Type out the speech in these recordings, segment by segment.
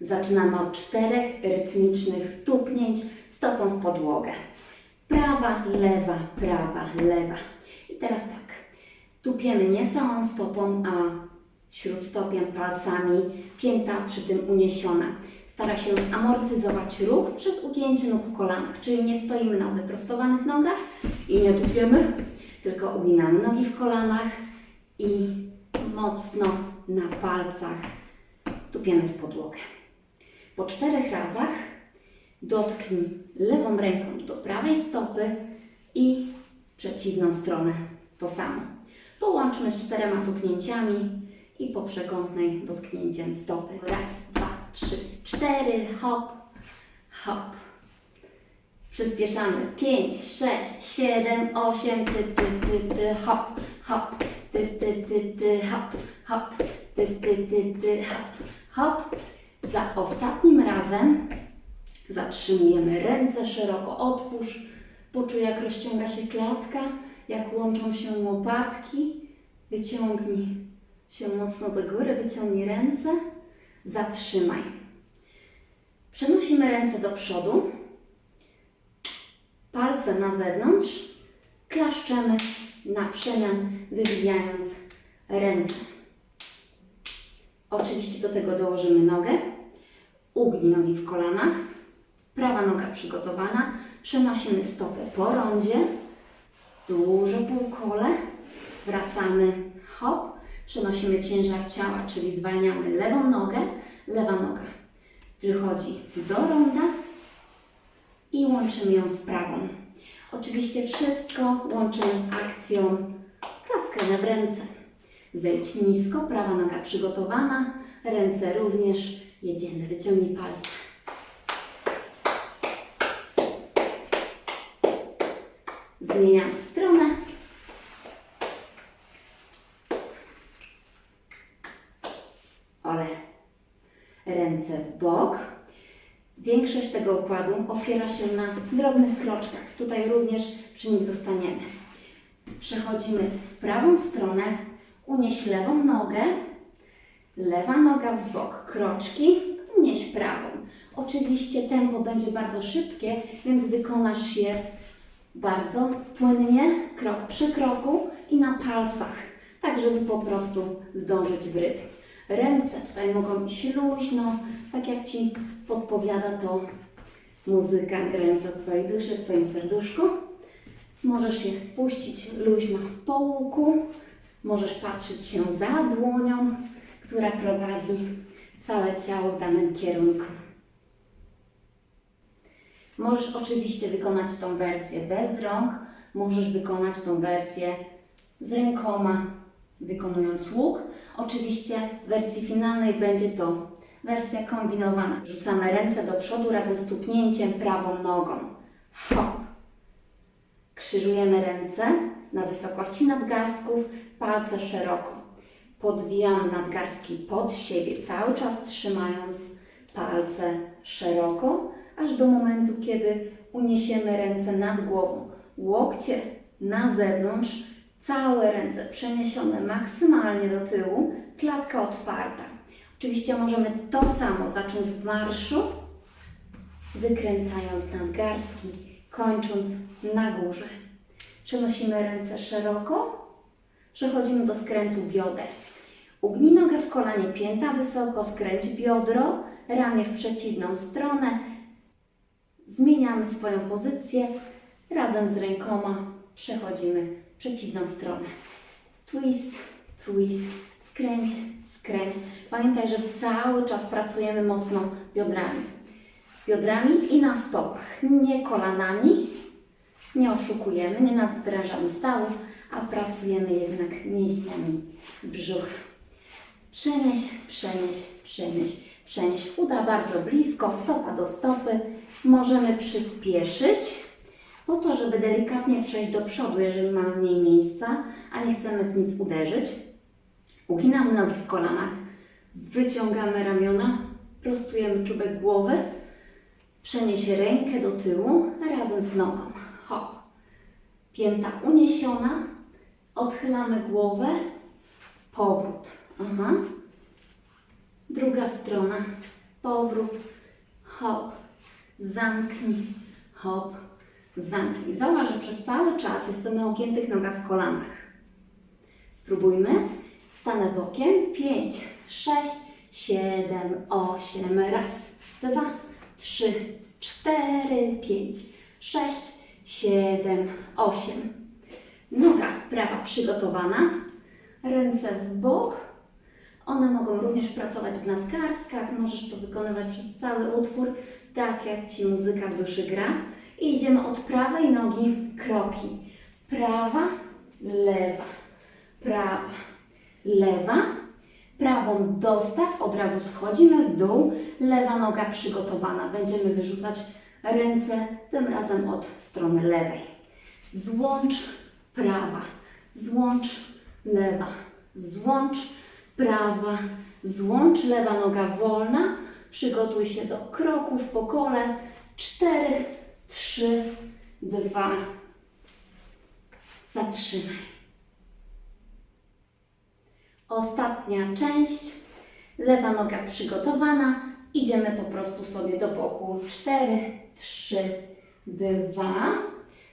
Zaczynamy od czterech rytmicznych tupnięć stopą w podłogę. Prawa, lewa, prawa, lewa. I teraz tak. Tupiemy nie całą stopą, a śródstopiem, palcami, pięta przy tym uniesiona. Stara się zamortyzować ruch przez ugięcie nóg w kolanach, czyli nie stoimy na wyprostowanych nogach i nie tupiemy, tylko uginamy nogi w kolanach i mocno na palcach tupiemy w podłogę. Po czterech razach dotknij lewą ręką do prawej stopy i w przeciwną stronę to samo. Połączmy z czterema tupnięciami i po przekątnej dotknięciem stopy. Raz, dwa, trzy, cztery, hop, hop. Przyspieszamy. Pięć, sześć, siedem, osiem, ty, ty, ty, ty, hop, hop, ty, ty, ty, ty, hop, hop, ty, ty, ty, ty, hop, hop. Za ostatnim razem zatrzymujemy ręce szeroko, otwórz, poczuj jak rozciąga się klatka, jak łączą się łopatki, wyciągnij się mocno do góry, wyciągnij ręce, zatrzymaj. Przenosimy ręce do przodu, palce na zewnątrz, klaszczemy na przemian, wywijając ręce. Oczywiście do tego dołożymy nogę, ugnij nogi w kolanach, prawa noga przygotowana, przenosimy stopę po rondzie, duże półkole, wracamy, hop, przenosimy ciężar ciała, czyli zwalniamy lewą nogę, lewa noga wychodzi do ronda i łączymy ją z prawą. Oczywiście wszystko łączymy z akcją. Klaskania w ręce. Zejdź nisko, prawa noga przygotowana, ręce również, jedziemy, wyciągnij palce. Zmieniamy stronę. Ole. Ręce w bok. Większość tego układu opiera się na drobnych kroczkach. Tutaj również przy nich zostaniemy. Przechodzimy w prawą stronę, unieś lewą nogę, lewa noga w bok, kroczki, unieś prawą. Oczywiście tempo będzie bardzo szybkie, więc wykonasz je bardzo płynnie, krok przy kroku i na palcach, tak żeby po prostu zdążyć w rytm. Ręce tutaj mogą iść luźno, tak jak Ci podpowiada to muzyka grająca w Twojej duszy, w Twoim serduszku. Możesz je puścić luźno po łuku, możesz patrzeć się za dłonią, która prowadzi całe ciało w danym kierunku. Możesz oczywiście wykonać tą wersję bez rąk, możesz wykonać tą wersję z rękoma, wykonując łuk. Oczywiście w wersji finalnej będzie to wersja kombinowana. Rzucamy ręce do przodu razem z tupnięciem prawą nogą. Hop. Krzyżujemy ręce na wysokości nadgarstków, palce szeroko. Podwijamy nadgarstki pod siebie, cały czas trzymając palce szeroko, aż do momentu, kiedy uniesiemy ręce nad głową. Łokcie na zewnątrz, całe ręce przeniesione maksymalnie do tyłu, klatka otwarta. Oczywiście możemy to samo zacząć w marszu, wykręcając nadgarstki, kończąc na górze. Przenosimy ręce szeroko, przechodzimy do skrętu bioder. Ugnij nogę w kolanie, pięta wysoko, skręć biodro, ramię w przeciwną stronę. Zmieniamy swoją pozycję, razem z rękoma przechodzimy w przeciwną stronę. Twist, twist, skręć, skręć. Pamiętaj, że cały czas pracujemy mocno biodrami. Biodrami i na stopach, nie kolanami. Nie oszukujemy, nie nadwrażamy stawów, a pracujemy jednak mięśniami brzuch. Przenieś, przenieś, przenieś, przenieś. Uda bardzo blisko, stopa do stopy. Możemy przyspieszyć po to, żeby delikatnie przejść do przodu, jeżeli mamy mniej miejsca, a nie chcemy w nic uderzyć. Uginamy nogi w kolanach, wyciągamy ramiona, prostujemy czubek głowy, przenieś rękę do tyłu razem z nogą. Pięta uniesiona, odchylamy głowę, powrót. Aha. Druga strona, powrót, hop, zamknij, hop, zamknij. Zauważ, że przez cały czas jestem na ogiętych nogach w kolanach. Spróbujmy. Stanę bokiem. 5, 6, 7, 8. Raz, dwa, trzy, cztery, pięć, sześć, siedem, osiem. Noga prawa przygotowana. Ręce w bok. One mogą również pracować w nadgarstkach. Możesz to wykonywać przez cały utwór, tak jak Ci muzyka w duszy gra. I idziemy od prawej nogi kroki. Prawa, lewa, prawa, lewa. Prawą dostaw, od razu schodzimy w dół. Lewa noga przygotowana. Będziemy wyrzucać ręce, tym razem od strony lewej. Złącz prawa, złącz lewa, złącz prawa, złącz lewa noga wolna. Przygotuj się do kroków po kole. Cztery, trzy, dwa. Zatrzymaj. Ostatnia część. Lewa noga przygotowana. Idziemy po prostu sobie do boku. 4, 3, 2.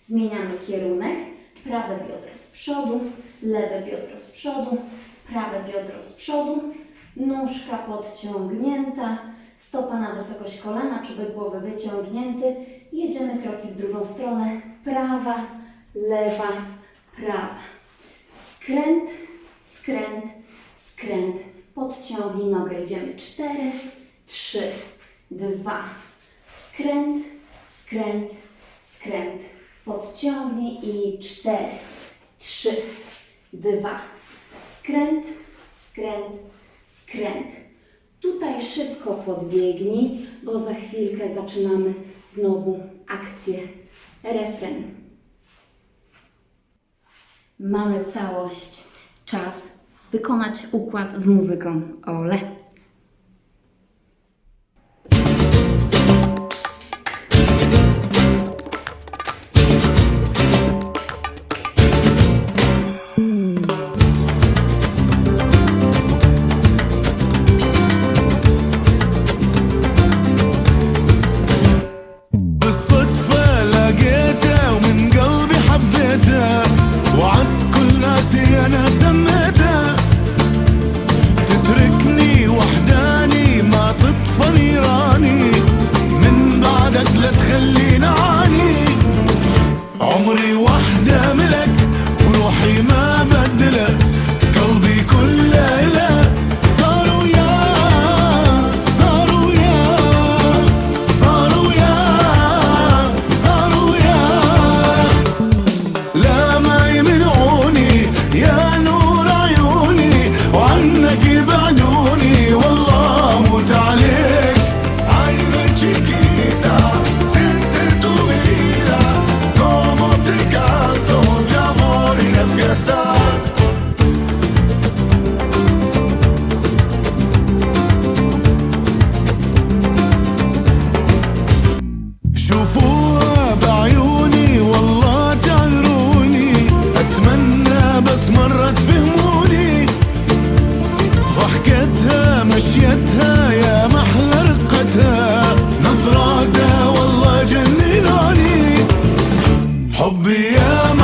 Zmieniamy kierunek. Prawe biodro z przodu, lewe biodro z przodu, prawe biodro z przodu. Nóżka podciągnięta. Stopa na wysokość kolana, czubek głowy wyciągnięty. Jedziemy kroki w drugą stronę. Prawa, lewa, prawa. Skręt, skręt, skręt. Podciągnij nogę. Idziemy. Cztery, trzy, dwa. Skręt, skręt, skręt. Podciągnij i cztery, trzy, dwa. Skręt, skręt, skręt. Tutaj szybko podbiegnij, bo za chwilkę zaczynamy znowu akcję refren. Mamy całość. Czas wykonać układ z muzyką. Ole. عمري وحدة ملك وروحي ما بدلك. I'll be out.